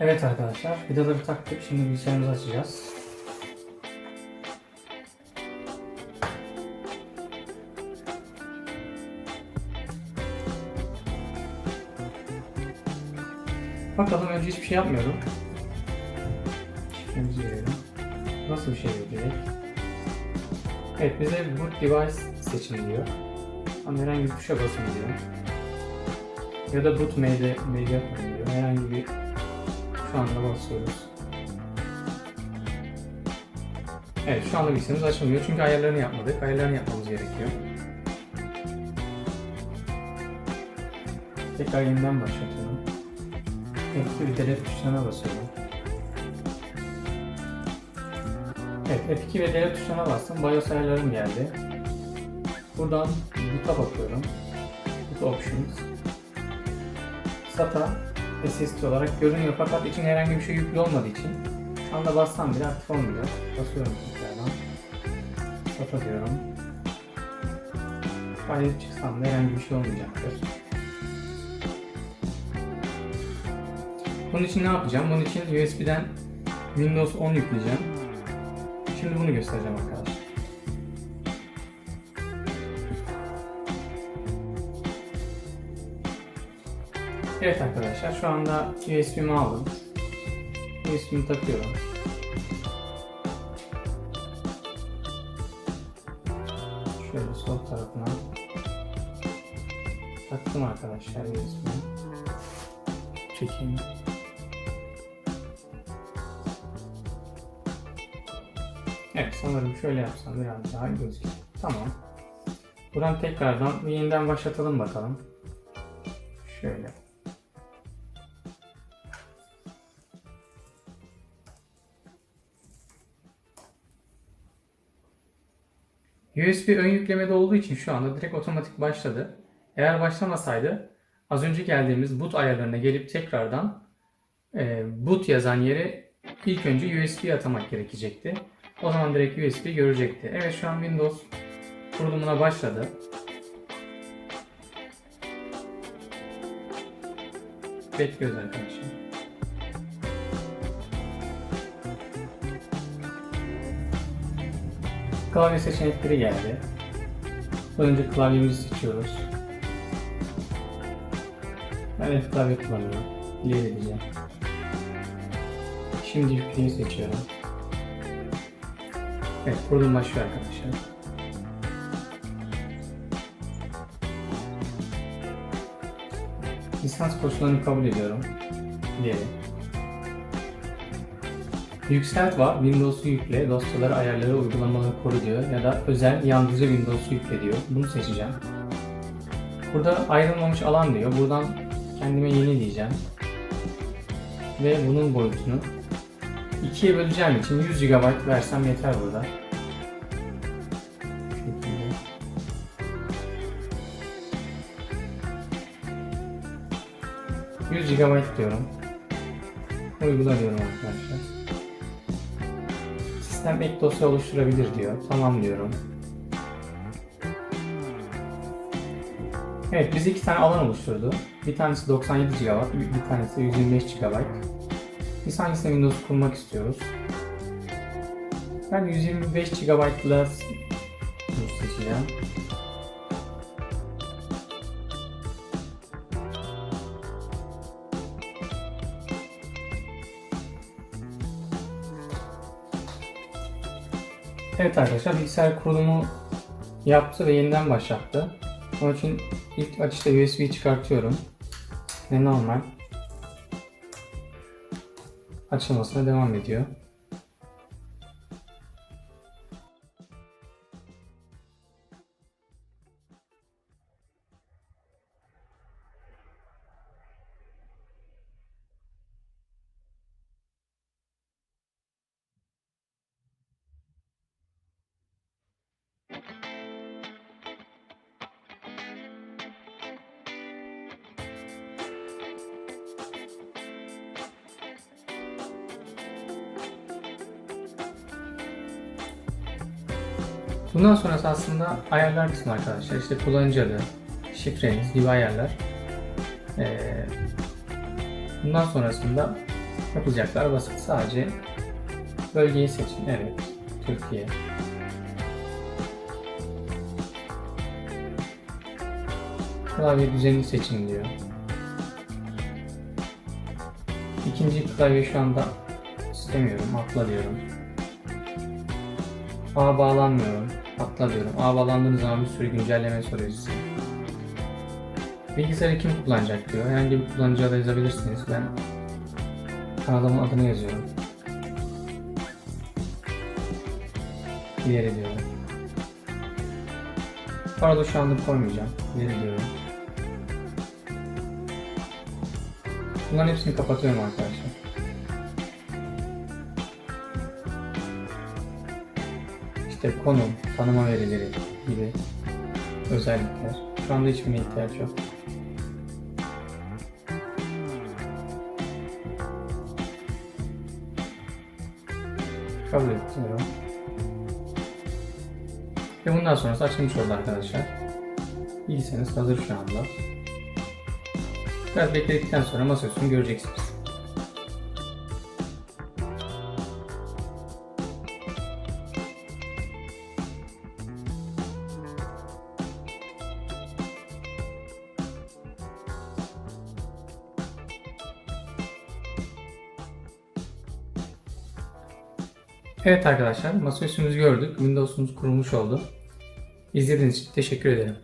Evet arkadaşlar, vidaları taktık. Şimdi bilgisayarımızı açacağız. Bakalım önce hiçbir şey yapmıyorum. Şifremizi girelim. Nasıl bir şey verecek? Evet bize boot device seçin diyor. Ama herhangi bir tuşa basın diyor. Ya da boot mail yapmayın diyor. Herhangi bir şu anda basıyoruz. Evet şu anda bilgisayarımız açılmıyor çünkü ayarlarını yapmadık. Ayarlarını yapmamız gerekiyor. Tekrar yeniden başlatıyorum. F2 bir delete tuşuna basıyorum. Evet F2 ve delete tuşuna bastım. BIOS ayarlarım geldi. Buradan boot'a bakıyorum. Boot options. SATA SSD olarak görünüyor fakat için herhangi bir şey yüklü olmadığı için şu anda bassam bile aktif olmuyor. Basıyorum tekrardan. SATA diyorum. File çıksam da herhangi bir şey olmayacaktır. Bunun için ne yapacağım? Bunun için USB'den Windows 10 yükleyeceğim. Şimdi bunu göstereceğim arkadaşlar. Evet arkadaşlar şu anda USB'mi aldım. USB'mi takıyorum. Şöyle sol tarafına taktım arkadaşlar USB'mi. Çekeyim. Evet sanırım şöyle yapsam biraz daha gözüküyor. Tamam. Buradan tekrardan yeniden başlatalım bakalım. Şöyle. USB ön yüklemede olduğu için şu anda direkt otomatik başladı. Eğer başlamasaydı az önce geldiğimiz boot ayarlarına gelip tekrardan e, boot yazan yere ilk önce USB atamak gerekecekti. O zaman direkt USB görecekti. Evet şu an Windows kurulumuna başladı. Bekliyoruz arkadaşlar. Klavye seçenekleri geldi. Önce klavyemizi seçiyoruz. Ben evet klavye kullanıyorum. İleri edeceğim. Şimdi yükleyi seçiyorum. Evet, kurulum başlıyor arkadaşlar. Lisans koşullarını kabul ediyorum. İleri. Yükselt var, Windows'u yükle, dosyaları, ayarları, uygulamaları koru diyor ya da özel yalnızca Windows'u yükle diyor. Bunu seçeceğim. Burada ayrılmamış alan diyor. Buradan kendime yeni diyeceğim. Ve bunun boyutunu ikiye böleceğim için 100 GB versem yeter burada. Şu şekilde. ...100 GB diyorum. Uygula diyorum arkadaşlar. Sistem ek dosya oluşturabilir diyor. Tamam diyorum. Evet biz iki tane alan oluşturdu. Bir tanesi 97 GB, bir tanesi 125 GB. Biz hangisine Windows kurmak istiyoruz? Ben 125 GB'la seçeceğim. Evet arkadaşlar bilgisayar kurulumu yaptı ve yeniden başlattı. Onun için ilk açışta USB çıkartıyorum. Ve normal açılmasına devam ediyor. Bundan sonrası aslında ayarlar kısmı arkadaşlar. İşte kullanıcı adı, şifreniz gibi ayarlar. Ee, bundan sonrasında Yapılacaklar basit. Sadece bölgeyi seçin. Evet. Türkiye. Klavye düzenini seçin diyor. İkinci klavye şu anda istemiyorum. Atla diyorum. A bağlanmıyorum. Atla diyorum. A bağlandığınız zaman bir sürü güncelleme soruyor size. Bilgisayarı kim kullanacak diyor. Herhangi bir kullanıcı adı yazabilirsiniz. Ben kanalımın adını yazıyorum. İleri diyorum. Arada şu anda koymayacağım. İleri diyorum. Bunların hepsini kapatıyorum arkadaşlar. İşte konum, tanıma verileri gibi özellikler. Şu anda hiçbirine ihtiyaç yok. Kabul ediyorum. Ve bundan sonrası açılmış oldu arkadaşlar. Bilgisayarınız hazır şu anda. Biraz bekledikten sonra masaüstünü göreceksiniz. Evet arkadaşlar masaüstümüzü gördük. Windows'umuz kurulmuş oldu. İzlediğiniz için teşekkür ederim.